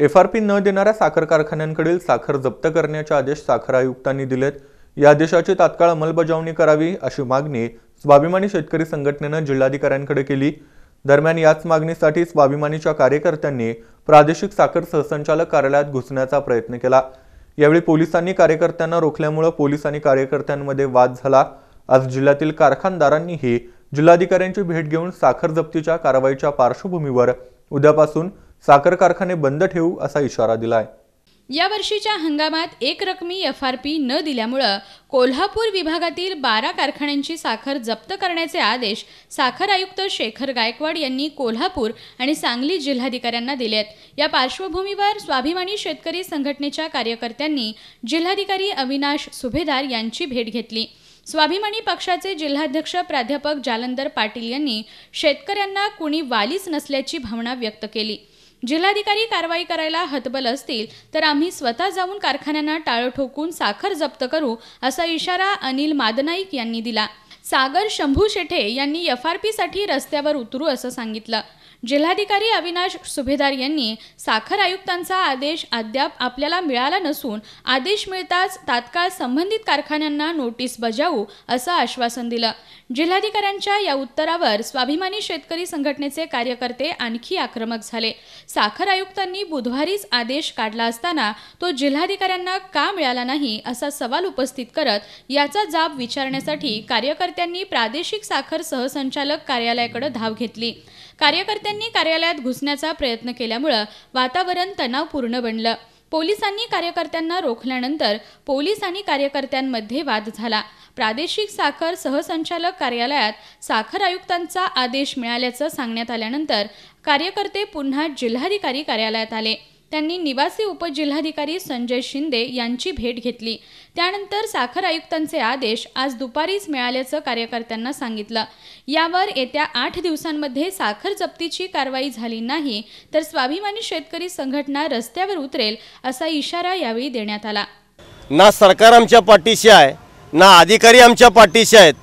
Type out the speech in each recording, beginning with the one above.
F R P न देणाऱ्या साखर कारखान्यांकडील साखर जप्त करण्याचे आदेश साखर आयुक्तांनी दिलेत. या आदेशाची तात्काळ अंमलबजावणी करावी अशी मागणी स्वाभिमानी शेतकरी संघटनेनं जिल्हाधिकाऱ्यांकडे केली. दरम्यान याच मागणीसाठी स्वाभिमानीच्या कार्यकर्त्यांनी प्रादेशिक साखर सहसंचालक कार्यालयात घुसण्याचा प्रयत्न केला. यावेळी पोलिसांनी कार्यकर्त्यांना रोखल्यामुळे पोलीस आणि कार्यकर्त्यांमध्ये वाद झाला. आज जिल्ह्यातील कारखानदारांनीही जिल्हाधिकाऱ्यांची भेट घेऊन साखर जप्तीच्या कारवाईच्या पार्श्वभूमीवर उद्यापासून साखर कारखाने बंद ठेवू असा इशारा दिलाय. या वर्षीच्या हंगामात एक रकमी एफ आर पी न दिल्यामुळं कोल्हापूर विभागातील बारा कारखान्यांची साखर जप्त करण्याचे आदेश साखर आयुक्त शेखर गायकवाड यांनी कोल्हापूर आणि सांगली जिल्हाधिकाऱ्यांना दिलेत. या पार्श्वभूमीवर स्वाभिमानी शेतकरी संघटनेच्या कार्यकर्त्यांनी जिल्हाधिकारी अविनाश सुभेदार यांची भेट घेतली. स्वाभिमानी पक्षाचे जिल्हाध्यक्ष प्राध्यापक जालंदर पाटील यांनी शेतकऱ्यांना कुणी वालीच नसल्याची भावना व्यक्त केली. जिल्हाधिकारी कारवाई करायला हतबल असतील तर आम्ही स्वतः जाऊन कारखान्यांना टाळं ठोकून साखर जप्त करू असा इशारा अनिल मादनाईक यांनी दिला. सागर शंभू शेठे यांनी एफ आर पीसाठी रस्त्यावर उतरू असं सांगितलं. जिल्हाधिकारी अविनाश सुभेदार यांनी साखर आयुक्तांचा आदेश अद्याप आपल्याला मिळाला नसून आदेश मिळताच तात्काळ संबंधित कारखान्यांना नोटीस बजावू असं आश्वासन दिलं. जिल्हाधिकाऱ्यांच्या या उत्तरावर स्वाभिमानी शेतकरी संघटनेचे कार्यकर्ते आणखी आक्रमक झाले. साखर आयुक्तांनी बुधवारीच आदेश काढला असताना तो जिल्हाधिकाऱ्यांना का मिळाला नाही असा सवाल उपस्थित करत याचा जाब विचारण्यासाठी कार्यकर्त्यांनी प्रादेशिक साखर सहसंचालक कार्यालयाकडे धाव घेतली. कार्यकर्त्यांनी कार्यालयात घुसण्याचा प्रयत्न केल्यामुळं वातावरण तणावपूर्ण बनलं. पोलिसांनी कार्यकर्त्यांना रोखल्यानंतर पोलीस आणि कार्यकर्त्यांमध्ये वाद झाला. प्रादेशिक साखर सहसंचालक कार्यालयात साखर आयुक्तांचा आदेश मिळाल्याचं सांगण्यात आल्यानंतर कार्यकर्ते पुन्हा जिल्हाधिकारी कार्यालयात आले. त्यांनी निवासी उपजिल्हाधिकारी संजय शिंदे यांची भेट घेतली. त्यानंतर साखर आयुक्तांचे आदेश आज दुपारीच मिळाल्याचं कार्यकर्त्यांना सांगितलं. यावर येत्या आठ दिवसांमध्ये साखर जप्तीची कारवाई झाली नाही तर स्वाभिमानी शेतकरी संघटना रस्त्यावर उतरेल असा इशारा यावेळी देण्यात आला. ना सरकार आमच्या पाठीशी आहे ना अधिकारी आमच्या पाठीशी आहेत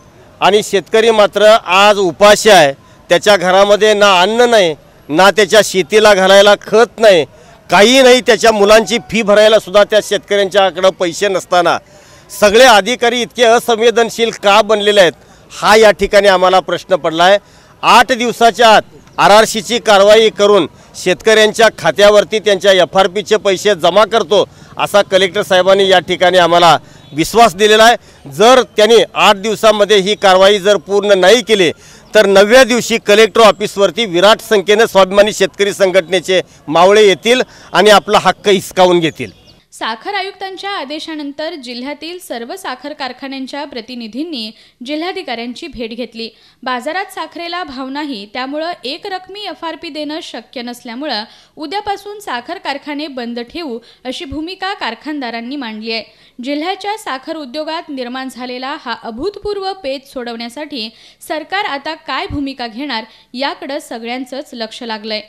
आणि शेतकरी मात्र आज उपाशी आहे. त्याच्या घरामध्ये ना अन्न नाही ना त्याच्या शेतीला घालायला खत नाही काही नाही त्याच्या मुलांची फी भरायला सुद्धा त्या शेतकऱ्यांच्याकडं पैसे नसताना. सगळे अधिकारी इतके असंवेदनशील का बनलेले आहेत हा या ठिकाणी आम्हाला प्रश्न पडला आहे आठ दिवसाच्या आत आर आर सीची कारवाई करून शेतकऱ्यांच्या खात्यावरती त्यांच्या एफ आर पीचे पैसे जमा करतो असा कलेक्टर साहेबांनी या ठिकाणी आम्हाला विश्वास दिलेला आहे. जर त्यांनी आठ दिवसामध्ये ही कारवाई जर पूर्ण नाही केली तर नवव्या दिवशी कलेक्टर ऑफिसवरती विराट संख्येनं स्वाभिमानी शेतकरी संघटनेचे मावळे येतील आणि आपला हक्क हिसकावून घेतील. साखर आयुक्तांच्या आदेशानंतर जिल्ह्यातील सर्व साखर कारखान्यांच्या प्रतिनिधींनी जिल्हाधिकाऱ्यांची भेट घेतली. बाजारात साखरेला भाव नाही त्यामुळं एक रकमी एफ आर पी देणं शक्य नसल्यामुळं उद्यापासून साखर कारखाने बंद ठेवू अशी भूमिका कारखानदारांनी मांडली आहे. जिल्ह्याच्या साखर उद्योगात निर्माण झालेला हा अभूतपूर्व पेच सोडवण्यासाठी सरकार आता काय भूमिका घेणार याकडं सगळ्यांचंच लक्ष लागलंय.